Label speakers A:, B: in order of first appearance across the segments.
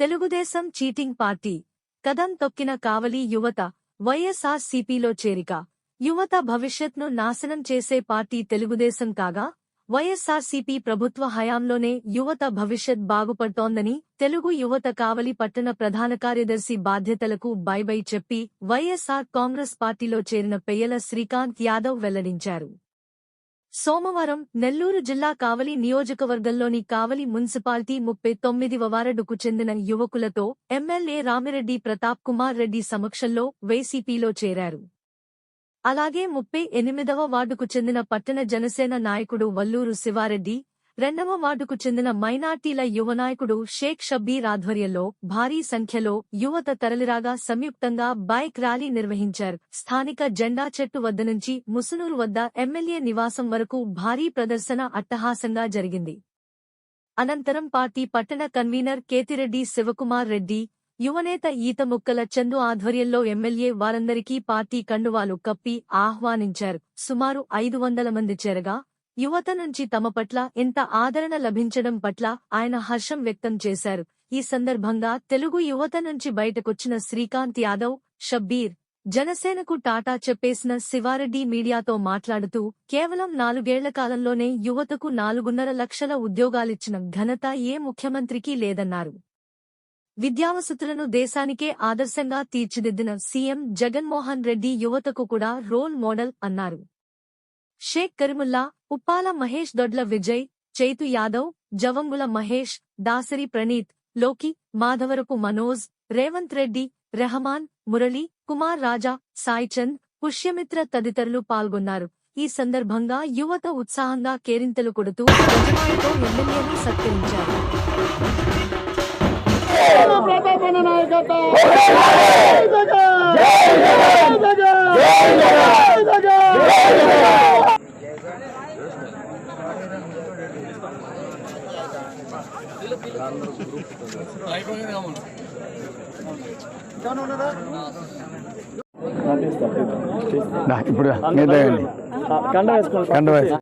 A: Telugu Desam cheating party. కదం తొక్కిన కావలి యువత వైఎస్ఆర్ సిపిలో చేరిక. యువత భవిష్యత్ను నాశనం చేసే పార్టీ తెలుగుదేశం కాగా వైఎస్ఆర్సీపీ ప్రభుత్వ హయాంలోనే యువత భవిష్యత్ బాగుపడుతోందని తెలుగు యువత కావలి పట్టణ ప్రధాన కార్యదర్శి బాధ్యతలకు బైబై చెప్పి వైఎస్ఆర్ కాంగ్రెస్ పార్టీలో చేరిన పెయ్యల శ్రీకాంత్ యాదవ్ వెల్లడించారు. సోమవారం నెల్లూరు జిల్లా కావలి నియోజకవర్గంలోని కావలి మున్సిపాలిటీ ముప్పై తొమ్మిదివ వార్డుకు చెందిన యువకులతో ఎమ్మెల్యే రామిరెడ్డి ప్రతాప్ కుమార్ రెడ్డి సమక్షంలో వైసీపీలో చేరారు. అలాగే ముప్పై ఎనిమిదవ వార్డుకు చెందిన పట్టణ జనసేన నాయకుడు వల్లూరు శివారెడ్డి రెండవ వార్డుకు చెందిన మైనార్టీల యువ నాయకుడు షేక్ షబ్బీర్ ఆధ్వర్యంలో భారీ సంఖ్యలో యువత తరలిరాగా సంయుక్తంగా బైక్ ర్యాలీ నిర్వహించారు. స్థానిక జెండా చెట్టు వద్ద నుంచి ముసునూరు వద్ద ఎమ్మెల్యే నివాసం వరకు భారీ ప్రదర్శన అట్టహాసంగా జరిగింది. అనంతరం పార్టీ పట్టణ కన్వీనర్ కేతిరెడ్డి శివకుమార్ రెడ్డి యువనేత ఈత ముక్కల చందు ఆధ్వర్యంలో ఎమ్మెల్యే వారందరికీ పార్టీ కండువాలు కప్పి ఆహ్వానించారు. సుమారు ఐదు వందల మంది చేరగా యువత నుంచి తమ పట్ల ఇంత ఆదరణ లభించడం పట్ల ఆయన హర్షం వ్యక్తం చేశారు. ఈ సందర్భంగా తెలుగు యువత నుంచి బయటకొచ్చిన శ్రీకాంత్ యాదవ్ షబ్బీర్ జనసేనకు టాటా చెప్పేసిన శివారెడ్డి మీడియాతో మాట్లాడుతూ కేవలం నాలుగేళ్ళ కాలంలోనే యువతకు నాలుగున్నర లక్షల ఉద్యోగాలిచ్చిన ఘనత ఏ ముఖ్యమంత్రికి లేదన్నారు. విద్యావసతులను దేశానికే ఆదర్శంగా తీర్చిదిద్దిన సీఎం జగన్మోహన్ రెడ్డి యువతకు కూడా రోల్ మోడల్ అన్నారు. షేక్ కరిముల్లా ఉప్పాల మహేష్ దొడ్ల విజయ్ చైతు యాదవ్ జవంగుల మహేష్ దాసరి ప్రణీత్లోకి మాధవరపు మనోజ్ రేవంత్ రెడ్డి రెహమాన్ మురళి కుమార్ రాజా సాయిచంద్ పుష్యమిత్ర తదితరులు పాల్గొన్నారు. ఈ సందర్భంగా యువత ఉత్సాహంగా కేరింతలు కొడుతూ యజమానితో ఎమ్మెల్యేను సత్కరించారు.
B: నాయకత్వం జై జగన్ జై జగన్ జై జగన్
C: దా, ఇప్పుడు
B: కండ వేసుకోండి
C: కండ వేసి.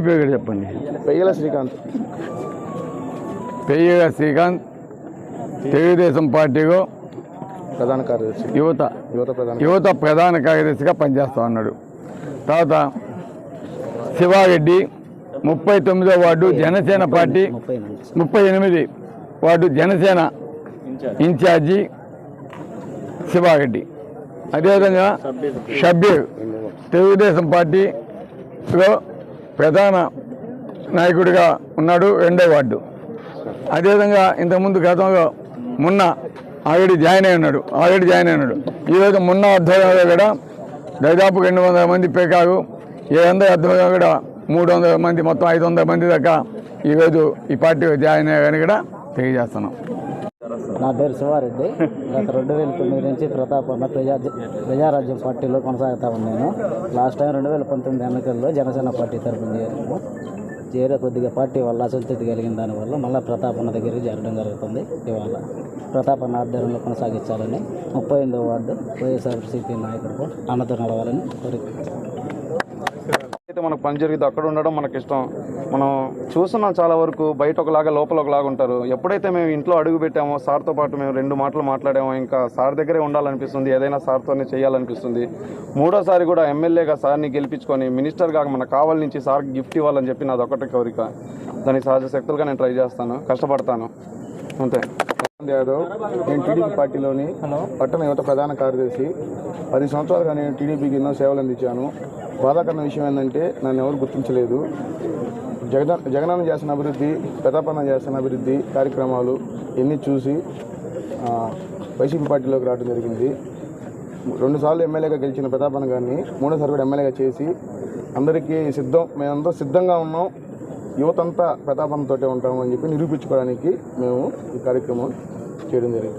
C: ఇంటి పేరు కూడా చెప్పండి.
B: పెయ్యల శ్రీకాంత్.
C: పెయ్యగా శ్రీకాంత్ తెలుగుదేశం పార్టీలో
B: ప్రధాన కార్యదర్శి.
C: యువత
B: యువత ప్రధాన
C: యువత ప్రధాన కార్యదర్శిగా పనిచేస్తా ఉన్నాడు. తర్వాత శివారెడ్డి ముప్పై తొమ్మిదో వార్డు జనసేన పార్టీ ముప్పై ఎనిమిది వార్డు జనసేన ఇన్ఛార్జి శివారెడ్డి. అదేవిధంగా షబ్బీర్ తెలుగుదేశం పార్టీలో ప్రధాన నాయకుడిగా ఉన్నాడు రెండో వార్డు. అదేవిధంగా ఇంతకుముందు గతంలో మొన్న ఆల్రెడీ జాయిన్ అయి ఉన్నాడు ఆల్రెడీ జాయిన్ అయి ఉన్నాడు. ఈరోజు మొన్న అధ్వర్యంలో కూడా దాదాపు రెండు వందల మంది పేకారు ఏ వందల ఆధ్వర్యంలో కూడా మూడు వందల మంది మొత్తం ఐదు వందల మంది దాకా ఈరోజు ఈ పార్టీ జాయిన్ అయ్యారని కూడా తెలియజేస్తున్నాం.
D: నా పేరు శివారెడ్డి. గత రెండు వేల తొమ్మిది నుంచి ప్రతాప్ అన్న ప్రజా ప్రజారాజ్యం పార్టీలో కొనసాగుతా ఉన్నాను. లాస్ట్ టైం రెండు వేల పంతొమ్మిది ఎన్నికల్లో జనసేన పార్టీ తరఫున చేరాము చేరే కొద్దిగా పార్టీ వల్ల అసంతృప్తి కలిగిన దానివల్ల మళ్ళీ ప్రతాప్ అన్న దగ్గరికి చేరడం జరుగుతుంది. ఇవాళ ప్రతాప్ అన్న ఆధ్వర్యంలో కొనసాగించాలని ముప్పై ఎనిమిదో వార్డు వైఎస్ఆర్సీపీ నాయకుడు అన్నతో నడవాలని కోరుకుంటున్నాను.
E: అయితే మనకు పని జరిగితే అక్కడ ఉండడం మనకి ఇష్టం మనం చూస్తున్నాం చాలా వరకు బయట ఒకలాగా లోపల ఒకలాగా ఉంటారు. ఎప్పుడైతే మేము ఇంట్లో అడుగు పెట్టామో సార్తో పాటు మేము రెండు మాటలు మాట్లాడామో ఇంకా సార్ దగ్గరే ఉండాలనిపిస్తుంది. ఏదైనా సార్తోనే చేయాలనిపిస్తుంది. మూడోసారి కూడా ఎమ్మెల్యేగా సార్ని గెలిపించుకొని మినిస్టర్గా మనకు కావాల నుంచి సార్కి గిఫ్ట్ ఇవ్వాలని చెప్పి నాది ఒకటే కోరిక. దానికి సహజ శక్తులుగా నేను ట్రై చేస్తాను. కష్టపడతాను. అంతే.
B: యాదవ్ నేను టీడీపీ పార్టీలోని పట్టణ యువత ప్రధాన కార్యదర్శి. పది సంవత్సరాలుగా నేను టీడీపీకి ఎన్నో సేవలు అందించాను. బాధాకరణ విషయం ఏంటంటే నన్ను ఎవరు గుర్తించలేదు. జగన్ జగనన్న చేసిన అభివృద్ధి పెదాపన్న చేసిన అభివృద్ధి కార్యక్రమాలు ఎన్ని చూసి వైసీపీ పార్టీలోకి రావడం జరిగింది. రెండుసార్లు ఎమ్మెల్యేగా గెలిచిన ప్రతాపన్న గారిని మూడోసారి కూడా ఎమ్మెల్యేగా చేసి అందరికీ సిద్ధం మేమంతా సిద్ధంగా ఉన్నాం. యువతంతా ప్రతాపంతోటే ఉంటాము అని చెప్పి నిరూపించుకోవడానికి మేము ఈ కార్యక్రమం చేయడం జరిగింది.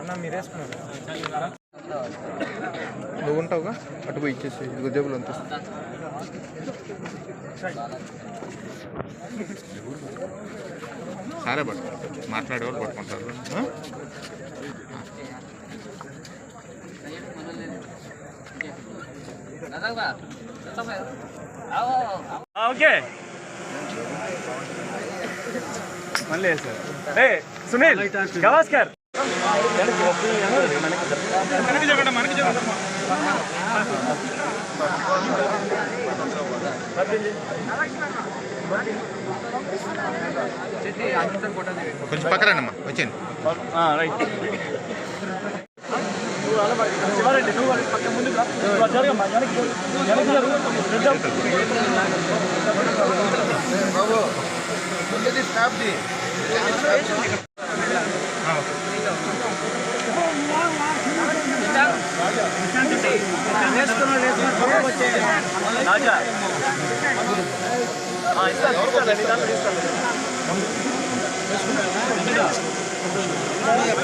B: అన్న మీరు వేసుకున్నారు.
F: నువ్వు ఉంటావుగా అటు పోయి ఇచ్చేసి ఇదిగో జేబులు అంతా. సరే పట్టుకుంటారు మాట్లాడేవాళ్ళు పట్టుకుంటారు.
G: ఓకే. మళ్ళీ సార్. సునీల్ గవాస్కర్. మనకి చెప్పండి మనకి చెప్పండి
F: కొంచెం పక్కరండమ్మా వచ్చేయండి
G: రైట్ శివారెడ్డి నువ్వు పక్క ముందుకు జరగమ్మా వెనక్కి వెనక్కి జరుగు. రెడ్డి. రాజా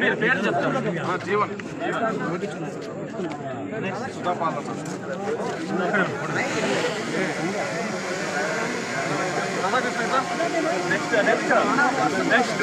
G: మీరు పేరు చెప్తాను
E: జీవన్
G: నెక్స్ట్ నెక్స్ట్ నెక్స్ట్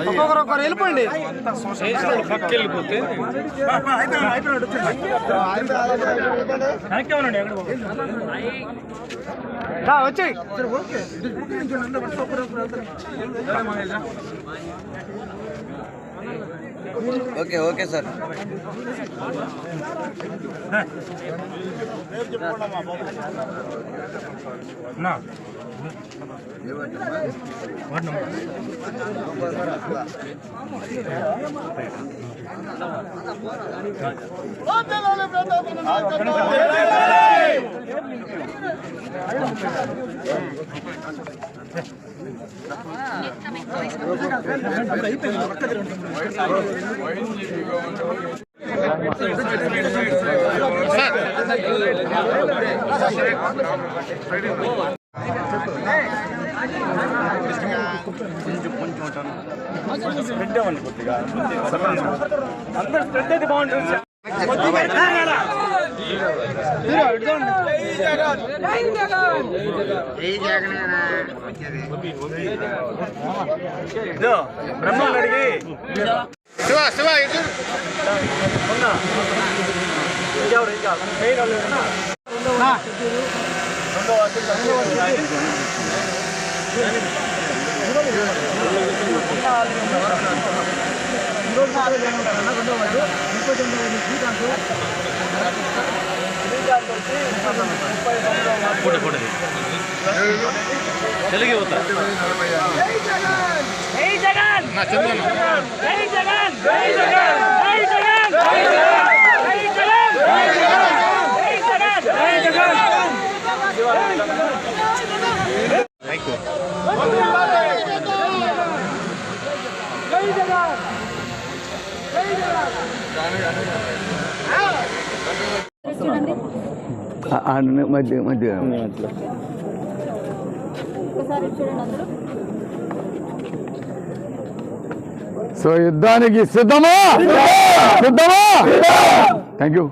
B: ఒక్కొక్కరు వెళ్ళిపోండి.
G: వచ్చాయి ఓకే వెనక్కి ఉండండి ఎక్కడ
B: వచ్చాయి
D: ఓకే ఓకే సార్
G: నా పెట్టామండి కొద్దిగా? అందరు స్ప్రెడ్ అయితే బాగుంటుంది. ఇదో, బ్రహ్మాన్ని అడిగి
F: శివ శివ ఇటు
G: ఉన్నా ఇంకెవరు ఇంకా మెయిన్ వాళ్ళు ఎవరన్నా? రెండో అతను తెలుగు యువత
F: జగన్ జై జగన్ జై జగన్ జై జగన్ జై జగన్ జై జగన్ జై జగన్ జై జగన్
C: మధ్య మధ్య. సో యుద్ధానికి సిద్ధమా? సిద్ధమా? Thank you